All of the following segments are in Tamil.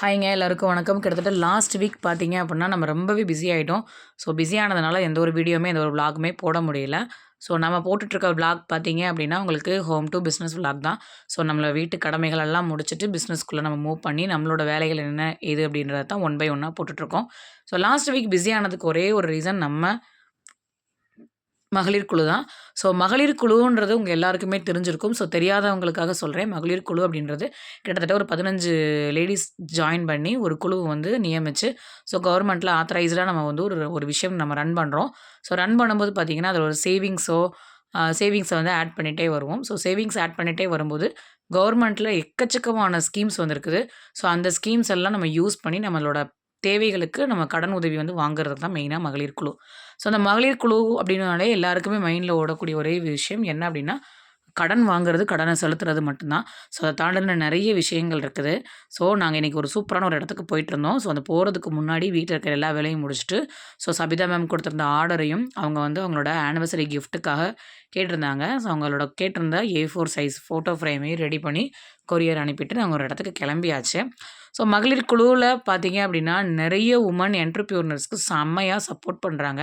ஹாய்ங்க எல்லாருக்கும் வணக்கம். கிட்டத்தட்ட லாஸ்ட் வீக் பார்த்தீங்க அப்படின்னா நம்ம ரொம்பவே பிஸி ஆகிட்டோம் ஸோ பிஸி ஆனதுனால எந்த ஒரு வீடியோவுமே எந்த ஒரு விளாகுமே போட முடியல. ஸோ நம்ம போட்டுட்ருக்க விளாக் பார்த்தீங்க அப்படின்னா உங்களுக்கு ஹோம் டு பிஸ்னஸ் விளாக் தான். ஸோ நம்மளை வீட்டு கடமைகள் எல்லாம் முடிச்சுட்டு பிஸ்னஸ்க்குள்ளே நம்ம மூவ் பண்ணி நம்மளோட வேலைகள் என்ன எது அப்படின்றத தான் ஒன் பை ஒன்னாக போட்டுட்ருக்கோம். ஸோ லாஸ்ட் வீக் பிஸி ஆனதுக்கு ஒரே ஒரு ரீசன் நம்ம மகளிர் குழு தான். ஸோ மகளிர் குழுன்றது உங்கள் எல்லாருக்குமே தெரிஞ்சிருக்கும். ஸோ தெரியாதவங்களுக்காக சொல்கிறேன் மகளிர் குழு அப்படின்றது கிட்டத்தட்ட ஒரு பதினஞ்சு லேடிஸ் ஜாயின் பண்ணி ஒரு குழு வந்து நியமித்து ஸோ கவர்மெண்ட்டில் ஆத்தரைஸ்டாக நம்ம வந்து ஒரு ஒரு விஷயம் நம்ம ரன் பண்ணுறோம் ஸோ ரன் பண்ணும்போது பார்த்திங்கன்னா அதில் ஒரு சேவிங்ஸோ சேவிங்ஸை வந்து ஆட் பண்ணிகிட்டே வருவோம். ஸோ சேவிங்ஸ் ஆட் பண்ணிகிட்டே வரும்போது கவர்மெண்ட்டில் எக்கச்சக்கமான ஸ்கீம்ஸ் வந்துருக்குது. ஸோ அந்த ஸ்கீம்ஸ் எல்லாம் நம்ம யூஸ் பண்ணி நம்மளோட தேவைகளுக்கு நம்ம கடன் உதவி வந்து வாங்குறது தான் மெயினாக மகளிர் குழு. ஸோ அந்த மகளிர் குழு அப்படின்னாலே எல்லாருக்குமே மைண்டில் ஓடக்கூடிய ஒரே விஷயம் என்ன அப்படின்னா கடன் வாங்குறது கடனை செலுத்துறது மட்டும்தான். ஸோ அதை தாண்டின நிறைய விஷயங்கள் இருக்குது. ஸோ நாங்கள் இன்றைக்கி ஒரு சூப்பரான ஒரு இடத்துக்கு போயிட்டு இருந்தோம் ஸோ அந்த போகிறதுக்கு முன்னாடி வீட்டில் இருக்கிற எல்லா வேலையும் முடிச்சுட்டு ஸோ சபிதா மேம் கொடுத்துருந்த ஆர்டரையும் அவங்க வந்து அவங்களோட ஆனிவர்சரி கிஃப்ட்டுக்காக கேட்டிருந்தாங்க. ஸோ அவங்களோட கேட்டிருந்த ஏ ஃபோர் சைஸ் ஃபோட்டோ ஃப்ரேமையும் ரெடி பண்ணி கொரியர் அனுப்பிட்டு நாங்கள் ஒரு இடத்துக்கு கிளம்பியாச்சு. ஸோ மகளிர் குழுவில் பார்த்தீங்க அப்படின்னா நிறைய உமன் என்டர்பியூனர்ஸ்க்கு செம்மையாக சப்போர்ட் பண்ணுறாங்க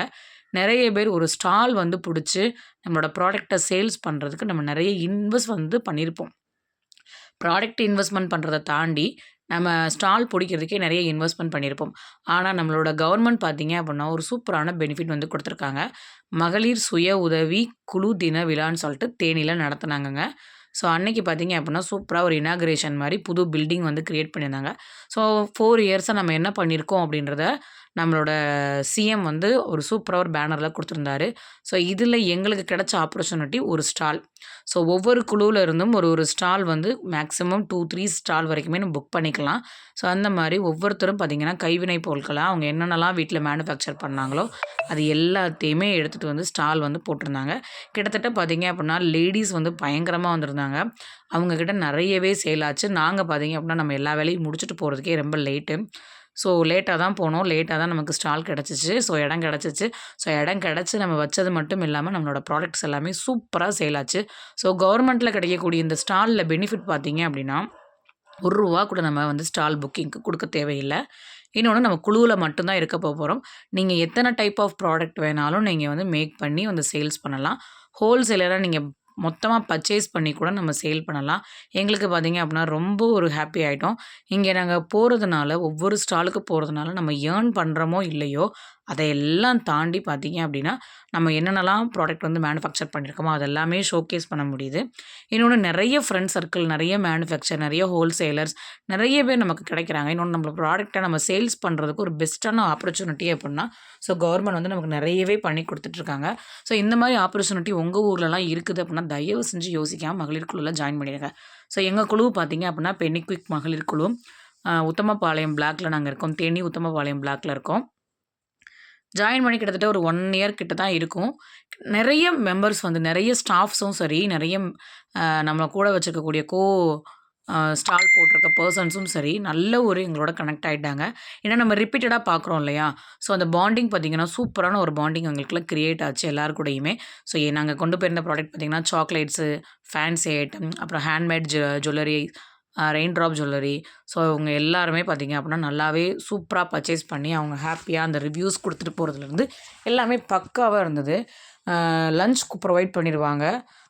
நிறைய பேர் ஒரு ஸ்டால் வந்து பிடிச்சி நம்மளோட ப்ராடக்டை சேல்ஸ் பண்ணுறதுக்கு நம்ம நிறைய இன்வெஸ்ட் வந்து பண்ணியிருப்போம் ப்ராடக்ட் இன்வெஸ்ட்மெண்ட் பண்ணுறதை தாண்டி நம்ம ஸ்டால் பிடிக்கிறதுக்கே நிறைய இன்வெஸ்ட்மெண்ட் பண்ணியிருப்போம் ஆனால் நம்மளோட கவர்மெண்ட் பார்த்தீங்க அப்படின்னா ஒரு சூப்பரான பெனிஃபிட் வந்து கொடுத்துருக்காங்க. மகளிர் சுய உதவி குழு தின விழான்னு சொல்லிட்டு தேனியில் நடத்துனாங்கங்க. ஸோ அன்னைக்கு பார்த்தீங்க அப்படின்னா சூப்பராக ஒரு இனாக்ரேஷன் மாதிரி புது பில்டிங் வந்து க்ரியேட் பண்ணியிருந்தாங்க ஸோ ஃபோர் இயர்ஸாக நம்ம என்ன பண்ணியிருக்கோம் அப்படின்றத நம்மளோட சிஎம் வந்து ஒரு சூப்பராக ஒரு பேனரில் கொடுத்துருந்தாரு. ஸோ இதில் எங்களுக்கு கிடைச்ச ஆப்பர்ச்சுனிட்டி ஒரு ஸ்டால் ஸோ ஒவ்வொரு குழுவில் இருந்தும் ஒரு ஒரு ஸ்டால் வந்து மேக்ஸிமம் டூ த்ரீ ஸ்டால் வரைக்குமே நம்ம புக் பண்ணிக்கலாம். ஸோ அந்த மாதிரி ஒவ்வொருத்தரும் பார்த்திங்கன்னா கைவினை பொருட்களை அவங்க என்னென்னலாம் வீட்டில் மேனுஃபேக்சர் பண்ணாங்களோ அது எல்லாத்தையுமே எடுத்துகிட்டு வந்து ஸ்டால் வந்து போட்டிருந்தாங்க. கிட்டத்தட்ட பார்த்திங்க அப்படின்னா லேடிஸ் வந்து பயங்கரமாக வந்திருந்தாங்க. அவங்கக்கிட்ட நிறையவே சேல் ஆச்சு. நாங்கள் பார்த்திங்க அப்படின்னா நம்ம எல்லா வேலையும் முடிச்சுட்டு போகிறதுக்கே ரொம்ப லேட்டு ஸோ லேட்டாக தான் போனோம். லேட்டாக தான் நமக்கு ஸ்டால் கிடச்சிச்சு. ஸோ இடம் கிடச்சிச்சு. ஸோ இடம் கிடச்சி நம்ம வச்சது மட்டும் இல்லாமல் நம்மளோட ப்ராடக்ட்ஸ் எல்லாமே சூப்பராக சேல் ஆச்சு. ஸோ கவர்மெண்ட்டில் கிடைக்கக்கூடிய இந்த ஸ்டாலில் பெனிஃபிட் பார்த்தீங்க அப்படின்னா ஒரு ரூபா கூட நம்ம வந்து ஸ்டால் புக்கிங்க்கு கொடுக்க தேவையில்லை. இன்னொன்று நம்ம குழுவில் மட்டும்தான் இருக்க போகிறோம் நீங்கள் எத்தனை டைப் ஆஃப் ப்ராடக்ட் வேணாலும் நீங்கள் வந்து மேக் பண்ணி வந்து சேல்ஸ் பண்ணலாம். ஹோல்சேலராக நீங்கள் மொத்தமாக பர்ச்சேஸ் பண்ணி கூட நம்ம சேல் பண்ணலாம். எங்களுக்கு பார்த்திங்க அப்படின்னா ரொம்ப ஒரு ஹாப்பி ஆகிட்டோம் இங்கே நாங்கள் போகிறதுனால ஒவ்வொரு ஸ்டாலுக்கு போகிறதுனால நம்ம ஏர்ன் பண்ணுறோமோ இல்லையோ அதையெல்லாம் தாண்டி பார்த்தீங்க அப்படின்னா நம்ம என்னென்னலாம் ப்ராடக்ட் வந்து மேனுஃபேக்சர் பண்ணியிருக்கோமோ அதெல்லாமே ஷோகேஸ் பண்ண முடியுது. இன்னொன்று நிறைய ஃப்ரெண்ட் சர்க்கிள் நிறைய மேனுஃபேக்சர் நிறைய ஹோல்சேலர்ஸ் நிறைய பேர் நமக்கு கிடைக்கிறாங்க. இன்னொன்று நம்ம ப்ராடக்ட்டை நம்ம சேல்ஸ் பண்ணுறதுக்கு ஒரு பெஸ்ட்டான ஆப்பர்ச்சுனிட்டி அப்படின்னா ஸோ கவர்மெண்ட் வந்து நமக்கு நிறையவே பண்ணி கொடுத்துட்ருக்காங்க. ஸோ இந்த மாதிரி ஆப்பர்ச்சுனிட்டி உங்கள் ஊர்லலாம் இருக்குது அப்படின்னா தயவு செஞ்சு யோசிக்காமல் மகளிர் குழுவில் ஜாயின் பண்ணிடுங்க. ஸோ எங்கள் குழு பார்த்தீங்க அப்படின்னா பெனிக்விக் மகளிர் குழு உத்தமபாளையம் பிளாக்ல நாங்கள் இருக்கோம். தேனி உத்தமபாளையம் பிளாக்ல இருக்கோம். ஜாயின் பண்ணி கிட்டத்தட்ட ஒரு ஒன் இயர் கிட்ட தான் இருக்கும். நிறைய மெம்பர்ஸ் வந்து நிறைய ஸ்டாஃப்ஸும் சரி நிறைய நம்மளை கூட வச்சுருக்கக்கூடிய கோ ஸ்டால் போட்டிருக்க பர்சன்ஸும் சரி நல்ல ஒரு எங்களோட கனெக்ட் ஆகிட்டாங்க ஏன்னா நம்ம ரிப்பீட்டடாக பார்க்குறோம் இல்லையா? ஸோ அந்த பாண்டிங் பார்த்திங்கன்னா சூப்பரான ஒரு பாண்டிங் எங்களுக்குலாம் க்ரியேட் ஆச்சு எல்லாரு கூடயுமே ஸோ நாங்கள் கொண்டு போயிருந்த ப்ராடக்ட் பார்த்திங்கன்னா சாக்லேட்ஸு ஃபேன்சி ஐட்டம் அப்புறம் handmade zoo jewellery rain drop jewellery so இவங்க எல்லாருமே பார்த்திங்க அப்படின்னா நல்லாவே சூப்பராக பர்ச்சேஸ் பண்ணி அவங்க ஹாப்பியாக அந்த ரிவ்யூஸ் கொடுத்துட்டு போகிறதுலேருந்து எல்லாமே பக்காவாக இருந்தது. லஞ்ச் ப்ரொவைட் பண்ணிடுவாங்க.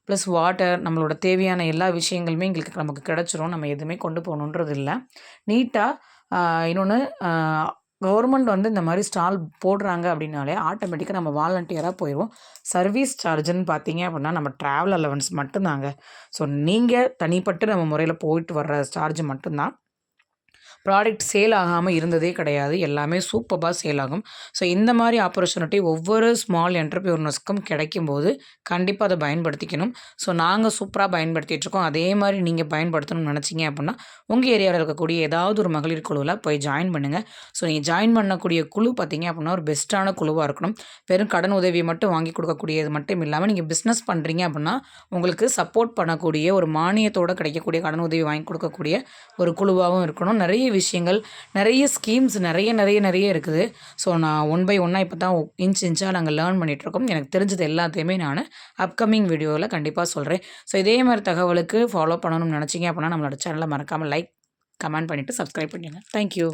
ப்ளஸ் வாட்டர் நம்மளோட தேவையான எல்லா விஷயங்களுமே எங்களுக்கு நமக்கு கிடச்சிரும். நம்ம எதுவுமே கொண்டு போகணுன்றது இல்லை நீட்டாக இன்னொன்று கவர்மெண்ட் வந்து இந்த மாதிரி ஸ்டால் போடுறாங்க அப்படின்னாலே ஆட்டோமேட்டிக்காக நம்ம வாலண்டியராக போயிடுவோம் சர்வீஸ் சார்ஜுன்னு பார்த்தீங்க அப்படின்னா நம்ம ட்ராவல் அலவன்ஸ் மட்டும்தாங்க. ஸோ நீங்கள் தனிப்பட்டு நம்ம முறையில் போயிட்டு வர்ற சார்ஜ் மட்டும்தான். ப்ராடக்ட் சேல் ஆகாமல் இருந்ததே கிடையாது. எல்லாமே சூப்பராக சேல் ஆகும். ஸோ இந்த மாதிரி ஆப்பர்ச்சுனிட்டி ஒவ்வொரு ஸ்மால் என்டர்பிரினர்ஸ்க்கும் கிடைக்கும்போது கண்டிப்பாக அதை பயன்படுத்திக்கணும். ஸோ நாங்கள் சூப்பராக பயன்படுத்திகிட்ருக்கோம் அதே மாதிரி நீங்கள் பயன்படுத்தணும்னு நினச்சிங்க அப்படின்னா உங்கள் ஏரியாவில் இருக்கக்கூடிய ஏதாவது ஒரு மகளிர் குழுவில் போய் ஜாயின் பண்ணுங்கள் ஸோ நீங்கள் ஜாயின் பண்ணக்கூடிய குழு பார்த்திங்க அப்படின்னா ஒரு பெஸ்ட்டான குழுவாக இருக்கணும். வெறும் கடன் உதவியை மட்டும் வாங்கி கொடுக்கக்கூடியது மட்டும் இல்லாமல் நீங்கள் பிஸ்னஸ் பண்ணுறீங்க அப்படின்னா உங்களுக்கு சப்போர்ட் பண்ணக்கூடிய ஒரு மானியத்தோடு கிடைக்கக்கூடிய கடன் உதவி வாங்கி கொடுக்கக்கூடிய ஒரு குழுவாகவும் இருக்கணும். நிறைய விஷயங்கள் நிறைய ஸ்கீம்ஸ் நிறைய நிறைய நிறைய இருக்குது. ஸோ நான் ஒன் பை ஒன்னாக இப்போ தான் இன்ச் இன்ச்சாக நாங்கள் லேர்ன் பண்ணிகிட்ருக்கோம் எனக்கு தெரிஞ்சது எல்லாத்தையுமே நான் அப்கமிங் வீடியோவில் கண்டிப்பாக சொல்கிறேன் ஸோ இதே மாதிரி தகவலுக்கு ஃபாலோ பண்ணணும்னு நினச்சிங்க அப்படின்னா நம்மளோட சேனலை மறக்காமல் லைக் கமெண்ட் பண்ணிவிட்டு சப்ஸ்கிரைப் பண்ணிடுங்க. Thank you